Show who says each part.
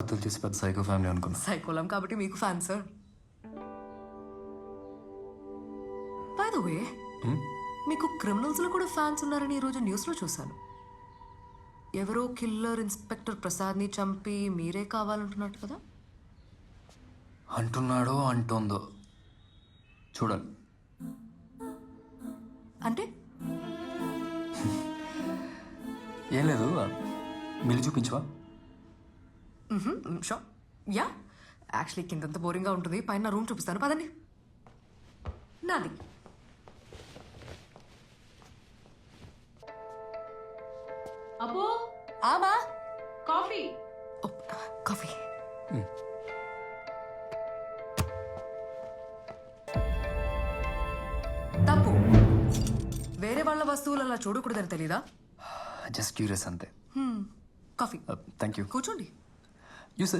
Speaker 1: అర్థం చేసి పెద్ద సైకో ఫ్యామిలీ అనుకున్నా.
Speaker 2: సైకోలం కాబట్టి మీకు fan sir by the way మీకు క్రిమినల్స్లో కూడా ఫ్యాన్స్ ఉన్నారని ఈరోజు న్యూస్లో చూశాను. ఎవరో కిల్లర్ ఇన్స్పెక్టర్ ప్రసాద్ని చంపి మీరే కావాలంటున్నట్టు కదా?
Speaker 1: అంటున్నాడో అంటోందో చూడాలి.
Speaker 2: అంటే?
Speaker 1: ఏం లేదు బిల్లు చూపించవా?
Speaker 2: Show yeah. యాక్చువల్లీ కిందంత బోరింగ్గా ఉంటుంది. పైన రూమ్ చూపిస్తాను. పదండి. నాది.
Speaker 3: అబ్బో!
Speaker 2: ఆమా.
Speaker 3: కాఫీ.
Speaker 2: కాఫీ. తప్పు. వేరే వాళ్ళ వస్తువులు అలా చూడకూడదని తెలీదా?
Speaker 1: జస్ట్ క్యూరియస్ అంతే.
Speaker 2: కాఫీ.
Speaker 1: థ్యాంక్ యూ
Speaker 2: కూర్చోండి.
Speaker 1: You sir